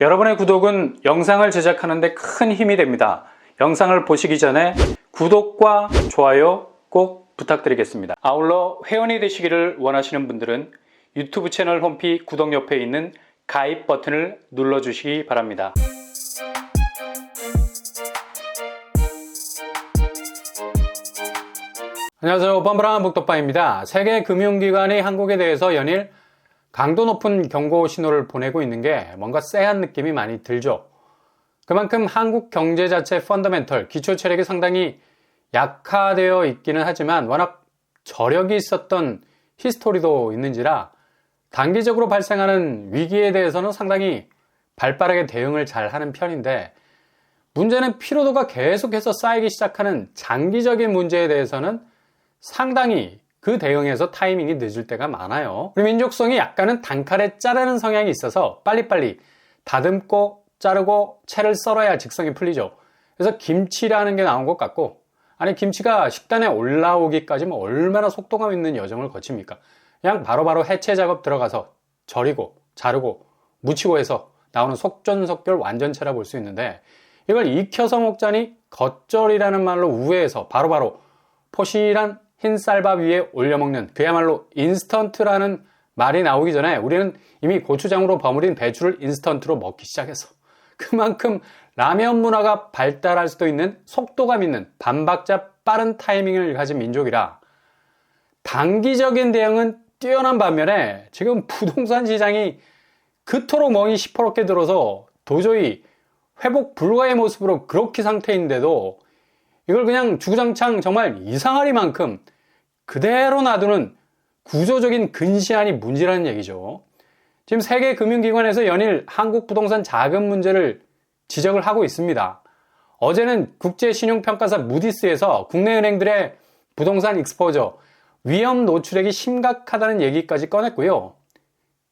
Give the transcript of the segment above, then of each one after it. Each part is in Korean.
여러분의 구독은 영상을 제작하는 데 큰 힘이 됩니다. 영상을 보시기 전에 구독과 좋아요 꼭 부탁드리겠습니다. 아울러 회원이 되시기를 원하시는 분들은 유튜브 채널 홈피 구독 옆에 있는 가입 버튼을 눌러주시기 바랍니다. 안녕하세요. 뻔뻔한 북덕바입니다. 세계 금융기관이 한국에 대해서 연일 강도 높은 경고 신호를 보내고 있는 게 뭔가 쎄한 느낌이 많이 들죠. 그만큼 한국 경제 자체 펀더멘털, 기초 체력이 상당히 약화되어 있기는 하지만 워낙 저력이 있었던 히스토리도 있는지라 단기적으로 발생하는 위기에 대해서는 상당히 발빠르게 대응을 잘 하는 편인데 문제는 피로도가 계속해서 쌓이기 시작하는 장기적인 문제에 대해서는 상당히 그 대응에서 타이밍이 늦을 때가 많아요. 그리고 민족성이 약간은 단칼에 자르는 성향이 있어서 빨리빨리 다듬고 자르고 채를 썰어야 직성이 풀리죠. 그래서 김치라는 게 나온 것 같고 아니 김치가 식단에 올라오기까지 뭐 얼마나 속도감 있는 여정을 거칩니까? 그냥 바로바로 해체 작업 들어가서 절이고 자르고 무치고 해서 나오는 속전속결 완전체라 볼 수 있는데 이걸 익혀서 먹자니 겉절이라는 말로 우회해서 바로바로 포실한 흰 쌀밥 위에 올려 먹는 그야말로 인스턴트라는 말이 나오기 전에 우리는 이미 고추장으로 버무린 배추를 인스턴트로 먹기 시작했어. 그만큼 라면 문화가 발달할 수도 있는 속도감 있는 반박자 빠른 타이밍을 가진 민족이라 단기적인 대응은 뛰어난 반면에 지금 부동산 시장이 그토록 멍이 시퍼렇게 들어서 도저히 회복 불가의 모습으로 그렇게 상태인데도 이걸 그냥 주구장창 정말 이상하리만큼 그대로 놔두는 구조적인 근시안이 문제라는 얘기죠. 지금 세계 금융기관에서 연일 한국 부동산 자금 문제를 지적을 하고 있습니다. 어제는 국제신용평가사 무디스에서 국내 은행들의 부동산 익스포저 위험 노출액이 심각하다는 얘기까지 꺼냈고요.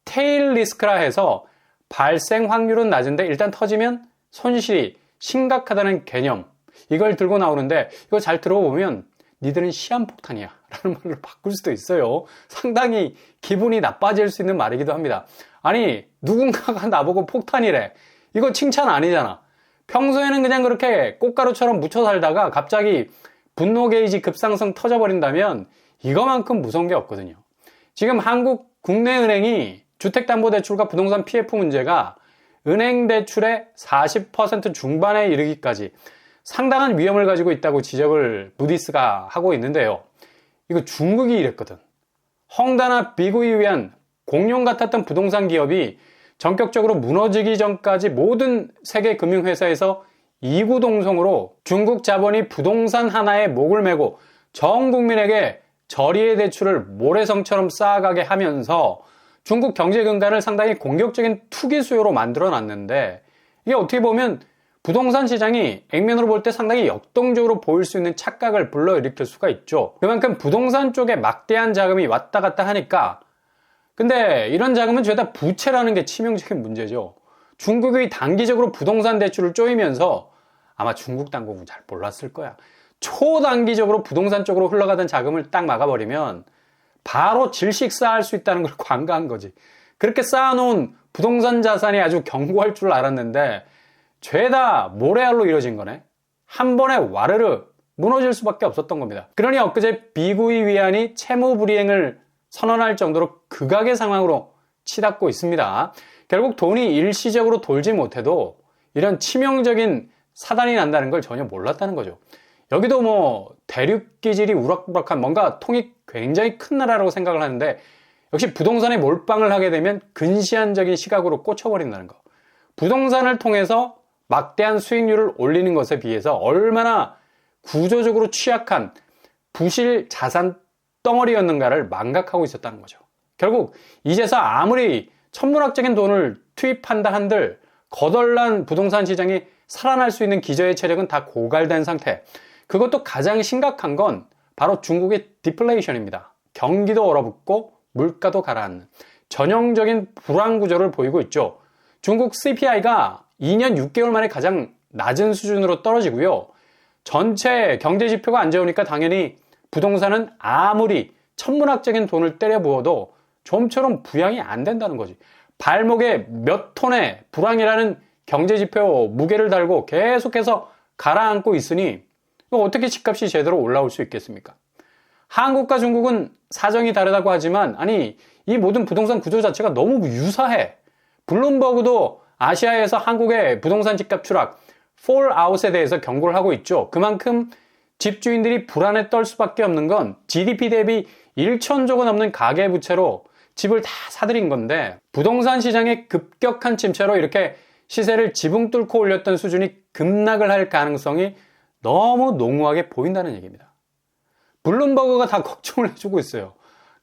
테일 리스크라 해서 발생 확률은 낮은데 일단 터지면 손실이 심각하다는 개념 이걸 들고 나오는데 이거 잘 들어보면 니들은 시한폭탄이야. 라는 말로 바꿀 수도 있어요. 상당히 기분이 나빠질 수 있는 말이기도 합니다. 아니 누군가가 나보고 폭탄이래. 이거 칭찬 아니잖아. 평소에는 그냥 그렇게 꽃가루처럼 묻혀 살다가 갑자기 분노 게이지 급상승 터져버린다면 이거만큼 무서운 게 없거든요. 지금 한국 국내은행이 주택담보대출과 부동산 PF 문제가 은행 대출의 40% 중반에 이르기까지 상당한 위험을 가지고 있다고 지적을 무디스가 하고 있는데요. 이거 중국이 이랬거든. 헝다나 비구이 위한 공룡 같았던 부동산 기업이 전격적으로 무너지기 전까지 모든 세계 금융회사에서 이구동성으로 중국 자본이 부동산 하나에 목을 메고 전 국민에게 저리의 대출을 모래성처럼 쌓아가게 하면서 중국 경제 근간을 상당히 공격적인 투기 수요로 만들어 놨는데 이게 어떻게 보면 부동산 시장이 액면으로 볼 때 상당히 역동적으로 보일 수 있는 착각을 불러일으킬 수가 있죠. 그만큼 부동산 쪽에 막대한 자금이 왔다 갔다 하니까 근데 이런 자금은 죄다 부채라는 게 치명적인 문제죠. 중국이 단기적으로 부동산 대출을 쪼이면서 아마 중국 당국은 잘 몰랐을 거야. 초단기적으로 부동산 쪽으로 흘러가던 자금을 딱 막아버리면 바로 질식 쌓을 수 있다는 걸 관가한 거지. 그렇게 쌓아놓은 부동산 자산이 아주 견고할 줄 알았는데 죄다 모래알로 이뤄진 거네. 한 번에 와르르 무너질 수밖에 없었던 겁니다. 그러니 엊그제 비구이 위안이 채무 불이행을 선언할 정도로 극악의 상황으로 치닫고 있습니다. 결국 돈이 일시적으로 돌지 못해도 이런 치명적인 사단이 난다는 걸 전혀 몰랐다는 거죠. 여기도 뭐 대륙 기질이 우락부락한 뭔가 통이 굉장히 큰 나라라고 생각을 하는데 역시 부동산에 몰빵을 하게 되면 근시안적인 시각으로 꽂혀버린다는 거. 부동산을 통해서 막대한 수익률을 올리는 것에 비해서 얼마나 구조적으로 취약한 부실 자산 덩어리였는가를 망각하고 있었다는 거죠. 결국 이제서 아무리 천문학적인 돈을 투입한다 한들 거덜난 부동산 시장이 살아날 수 있는 기저의 체력은 다 고갈된 상태. 그것도 가장 심각한 건 바로 중국의 디플레이션입니다. 경기도 얼어붙고 물가도 가라앉는 전형적인 불황 구조를 보이고 있죠. 중국 CPI가 2년 6개월 만에 가장 낮은 수준으로 떨어지고요. 전체 경제 지표가 안 좋으니까 당연히 부동산은 아무리 천문학적인 돈을 때려 부어도 좀처럼 부양이 안 된다는 거지. 발목에 몇 톤의 불황이라는 경제 지표 무게를 달고 계속해서 가라앉고 있으니 어떻게 집값이 제대로 올라올 수 있겠습니까? 한국과 중국은 사정이 다르다고 하지만 아니 이 모든 부동산 구조 자체가 너무 유사해. 블룸버그도 아시아에서 한국의 부동산 집값 추락, 폴아웃에 대해서 경고를 하고 있죠. 그만큼 집주인들이 불안에 떨 수밖에 없는 건 GDP 대비 1천조가 넘는 가계부채로 집을 다 사들인 건데 부동산 시장의 급격한 침체로 이렇게 시세를 지붕 뚫고 올렸던 수준이 급락을 할 가능성이 너무 농후하게 보인다는 얘기입니다. 블룸버그가 다 걱정을 해주고 있어요.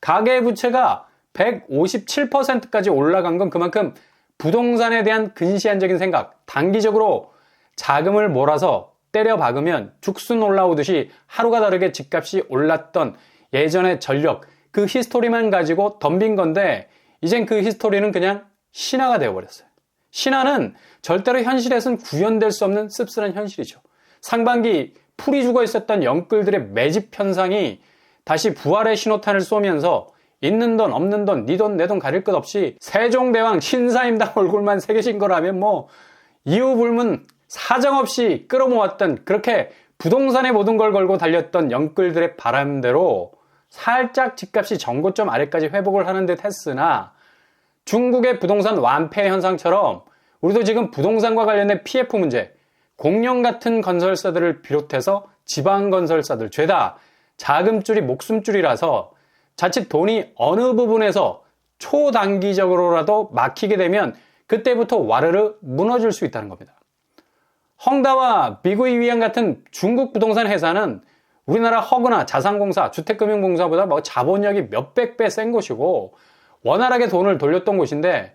가계부채가 157%까지 올라간 건 그만큼 부동산에 대한 근시안적인 생각, 단기적으로 자금을 몰아서 때려 박으면 죽순 올라오듯이 하루가 다르게 집값이 올랐던 예전의 전력, 그 히스토리만 가지고 덤빈 건데, 이젠 그 히스토리는 그냥 신화가 되어버렸어요. 신화는 절대로 현실에선 구현될 수 없는 씁쓸한 현실이죠. 상반기 풀이 죽어 있었던 영끌들의 매집 현상이 다시 부활의 신호탄을 쏘면서 있는 돈 없는 돈 네 돈 내 돈 가릴 것 없이 세종대왕 신사임당 얼굴만 새겨진 거라면 뭐 이유 불문 사정없이 끌어모았던 그렇게 부동산의 모든 걸 걸고 달렸던 영끌들의 바람대로 살짝 집값이 전고점 아래까지 회복을 하는 듯 했으나 중국의 부동산 완패 현상처럼 우리도 지금 부동산과 관련된 PF 문제, 공룡 같은 건설사들을 비롯해서 지방 건설사들 죄다 자금줄이 목숨줄이라서 자칫 돈이 어느 부분에서 초단기적으로라도 막히게 되면 그때부터 와르르 무너질 수 있다는 겁니다. 헝다와 비구이 위안 같은 중국 부동산 회사는 우리나라 허그나 자산공사, 주택금융공사보다 뭐 자본력이 몇백 배 센 곳이고 원활하게 돈을 돌렸던 곳인데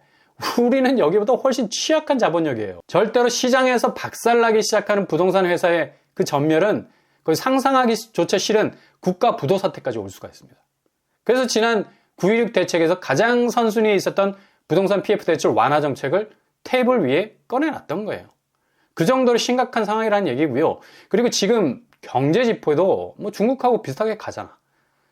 우리는 여기보다 훨씬 취약한 자본력이에요. 절대로 시장에서 박살나기 시작하는 부동산 회사의 그 전멸은 거의 상상하기조차 싫은 국가 부도 사태까지 올 수가 있습니다. 그래서 지난 9.16 대책에서 가장 선순위에 있었던 부동산 PF 대출 완화 정책을 테이블 위에 꺼내놨던 거예요. 그 정도로 심각한 상황이라는 얘기고요. 그리고 지금 경제 지표도 뭐 중국하고 비슷하게 가잖아.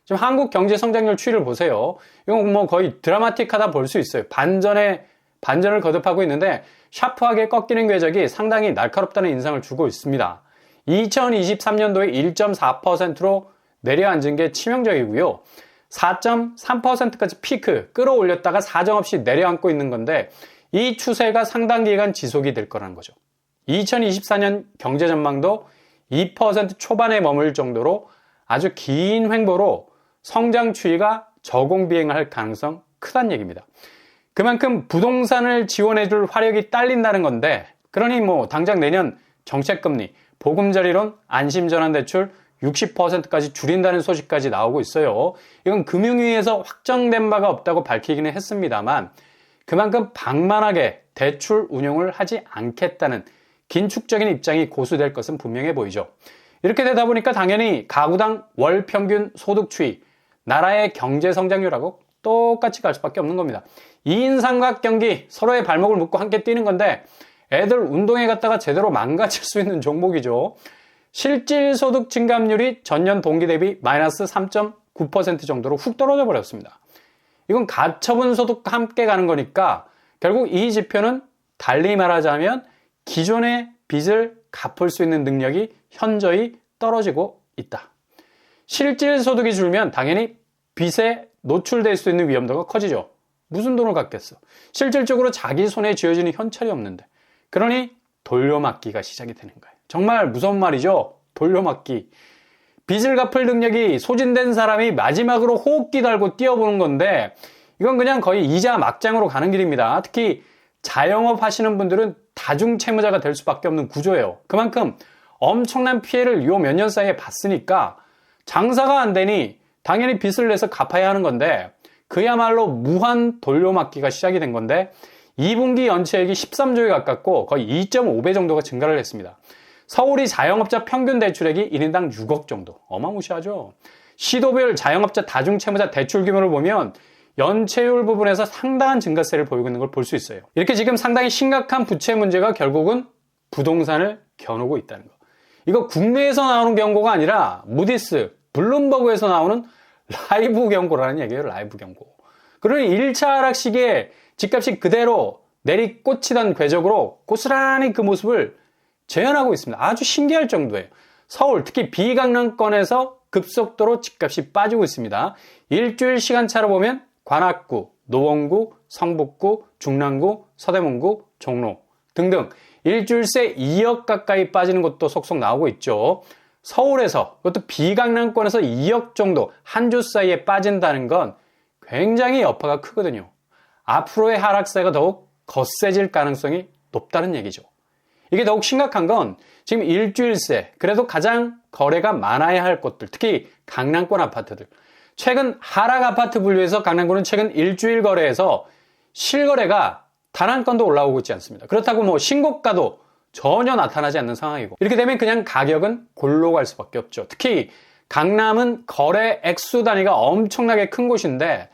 지금 한국 경제 성장률 추이를 보세요. 이건 뭐 거의 드라마틱하다 볼 수 있어요. 반전에 반전을 거듭하고 있는데 샤프하게 꺾이는 궤적이 상당히 날카롭다는 인상을 주고 있습니다. 2023년도에 1.4%로 내려앉은 게 치명적이고요. 4.3%까지 피크 끌어올렸다가 사정없이 내려앉고 있는 건데 이 추세가 상당 기간 지속이 될 거라는 거죠. 2024년 경제 전망도 2% 초반에 머물 정도로 아주 긴 횡보로 성장 추이가 저공 비행을 할 가능성 크다는 얘기입니다. 그만큼 부동산을 지원해 줄 화력이 딸린다는 건데, 그러니 뭐 당장 내년 정책금리, 보금자리론, 안심전환대출 60%까지 줄인다는 소식까지 나오고 있어요. 이건 금융위에서 확정된 바가 없다고 밝히기는 했습니다만, 그만큼 방만하게 대출 운용을 하지 않겠다는 긴축적인 입장이 고수될 것은 분명해 보이죠. 이렇게 되다 보니까 당연히 가구당 월 평균 소득 추이, 나라의 경제 성장률하고 똑같이 갈 수밖에 없는 겁니다. 2인 삼각 경기 서로의 발목을 묶고 함께 뛰는 건데 애들 운동회 갔다가 제대로 망가질 수 있는 종목이죠. 실질 소득 증감률이 전년 동기 대비 마이너스 3.9% 정도로 훅 떨어져 버렸습니다. 이건 가처분 소득과 함께 가는 거니까 결국 이 지표는 달리 말하자면 기존의 빚을 갚을 수 있는 능력이 현저히 떨어지고 있다. 실질 소득이 줄면 당연히 빚에 노출될 수 있는 위험도가 커지죠. 무슨 돈을 갚겠어? 실질적으로 자기 손에 쥐어지는 현찰이 없는데. 그러니 돌려막기가 시작이 되는 거예요. 정말 무서운 말이죠. 돌려막기. 빚을 갚을 능력이 소진된 사람이 마지막으로 호흡기 달고 뛰어보는 건데 이건 그냥 거의 이자 막장으로 가는 길입니다. 특히 자영업 하시는 분들은 다중 채무자가 될 수밖에 없는 구조예요. 그만큼 엄청난 피해를 요 몇 년 사이에 봤으니까 장사가 안 되니 당연히 빚을 내서 갚아야 하는 건데 그야말로 무한 돌려막기가 시작이 된 건데 2분기 연체액이 13조에 가깝고 거의 2.5배 정도가 증가를 했습니다. 서울이 자영업자 평균 대출액이 1인당 6억 정도. 어마무시하죠. 시도별 자영업자 다중채무자 대출 규모를 보면 연체율 부분에서 상당한 증가세를 보이고 있는 걸 볼 수 있어요. 이렇게 지금 상당히 심각한 부채 문제가 결국은 부동산을 겨누고 있다는 거. 이거 국내에서 나오는 경고가 아니라 무디스, 블룸버그에서 나오는 라이브 경고라는 얘기예요. 라이브 경고. 그러니 1차 하락 시기에 집값이 그대로 내리꽂히던 궤적으로 고스란히 그 모습을 재현하고 있습니다. 아주 신기할 정도예요. 서울, 특히 비강남권에서 급속도로 집값이 빠지고 있습니다. 일주일 시간차로 보면 관악구, 노원구, 성북구, 중랑구, 서대문구, 종로 등등 일주일 새 2억 가까이 빠지는 것도 속속 나오고 있죠. 서울에서 그것도 비강남권에서 2억 정도 한 주 사이에 빠진다는 건 굉장히 여파가 크거든요. 앞으로의 하락세가 더욱 거세질 가능성이 높다는 얘기죠. 이게 더욱 심각한 건 지금 일주일새 그래도 가장 거래가 많아야 할 곳들 특히 강남권 아파트들 최근 하락 아파트 분류에서 강남구는 최근 일주일 거래에서 실거래가 단 한 건도 올라오고 있지 않습니다. 그렇다고 뭐 신고가도 전혀 나타나지 않는 상황이고 이렇게 되면 그냥 가격은 골로 갈 수밖에 없죠. 특히 강남은 거래 액수 단위가 엄청나게 큰 곳인데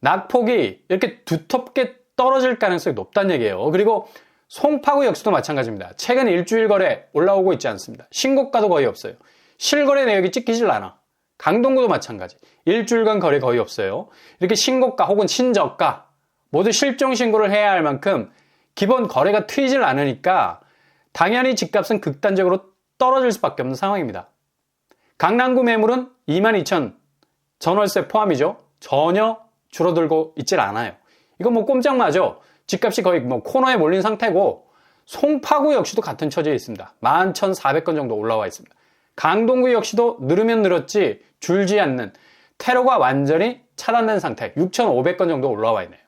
낙폭이 이렇게 두텁게 떨어질 가능성이 높다는 얘기예요. 그리고 송파구 역시도 마찬가지입니다. 최근 일주일 거래 올라오고 있지 않습니다. 신고가도 거의 없어요. 실거래 내역이 찍히질 않아. 강동구도 마찬가지. 일주일간 거래 거의 없어요. 이렇게 신고가 혹은 신저가 모두 실종 신고를 해야 할 만큼 기본 거래가 트이질 않으니까 당연히 집값은 극단적으로 떨어질 수밖에 없는 상황입니다. 강남구 매물은 22,000 전월세 포함이죠. 전혀 줄어들고 있질 않아요. 이건 뭐 꼼짝마죠. 집값이 거의 뭐 코너에 몰린 상태고 송파구 역시도 같은 처지에 있습니다. 11,400건 정도 올라와 있습니다. 강동구 역시도 늘으면 늘었지 줄지 않는 테러가 완전히 차단된 상태 6,500건 정도 올라와 있네요.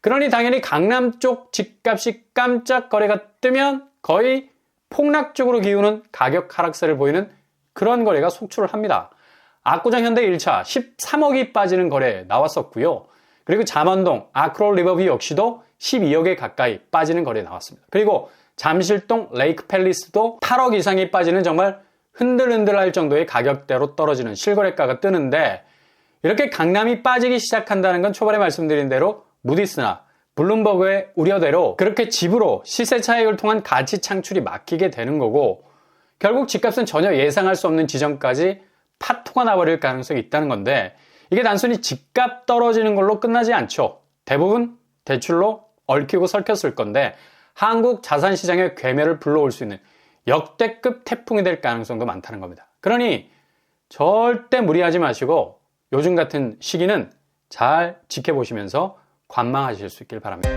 그러니 당연히 강남 쪽 집값이 깜짝 거래가 뜨면 거의 폭락 쪽으로 기우는 가격 하락세를 보이는 그런 거래가 속출을 합니다. 압구정 현대 1차 13억이 빠지는 거래 나왔었고요. 그리고 잠원동 아크롤 리버뷰 역시도 12억에 가까이 빠지는 거래 나왔습니다. 그리고 잠실동 레이크 팰리스도 8억 이상이 빠지는 정말 흔들흔들할 정도의 가격대로 떨어지는 실거래가가 뜨는데 이렇게 강남이 빠지기 시작한다는 건 초반에 말씀드린 대로 무디스나 블룸버그의 우려대로 그렇게 집으로 시세 차익을 통한 가치 창출이 막히게 되는 거고 결국 집값은 전혀 예상할 수 없는 지점까지 파토가 나버릴 가능성이 있다는 건데 이게 단순히 집값 떨어지는 걸로 끝나지 않죠. 대부분 대출로 얽히고 설켰을 건데 한국 자산 시장의 괴멸을 불러올 수 있는 역대급 태풍이 될 가능성도 많다는 겁니다. 그러니 절대 무리하지 마시고 요즘 같은 시기는 잘 지켜보시면서 관망하실 수 있길 바랍니다.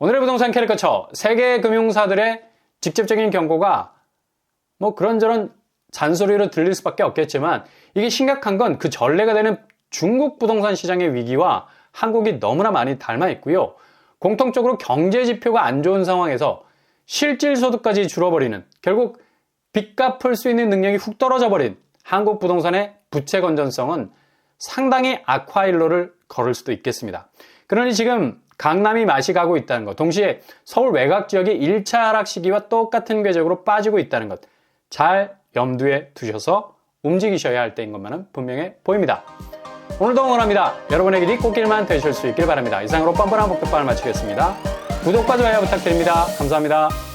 오늘의 부동산 캐리커처 세계 금융사들의 직접적인 경고가 뭐 그런저런 잔소리로 들릴 수밖에 없겠지만 이게 심각한 건 그 전례가 되는 중국 부동산 시장의 위기와 한국이 너무나 많이 닮아 있고요. 공통적으로 경제 지표가 안 좋은 상황에서 실질 소득까지 줄어버리는 결국 빚 갚을 수 있는 능력이 훅 떨어져 버린 한국 부동산의 부채 건전성은 상당히 악화일로를 걸을 수도 있겠습니다. 그러니 지금 강남이 맛이 가고 있다는 것, 동시에 서울 외곽 지역이 1차 하락 시기와 똑같은 궤적으로 빠지고 있다는 것, 잘 염두에 두셔서 움직이셔야 할 때인 것만은 분명해 보입니다. 오늘도 응원합니다. 여러분의 길이 꽃길만 되실 수 있길 바랍니다. 이상으로 뻔뻔한 복덕방을 마치겠습니다. 구독과 좋아요 부탁드립니다. 감사합니다.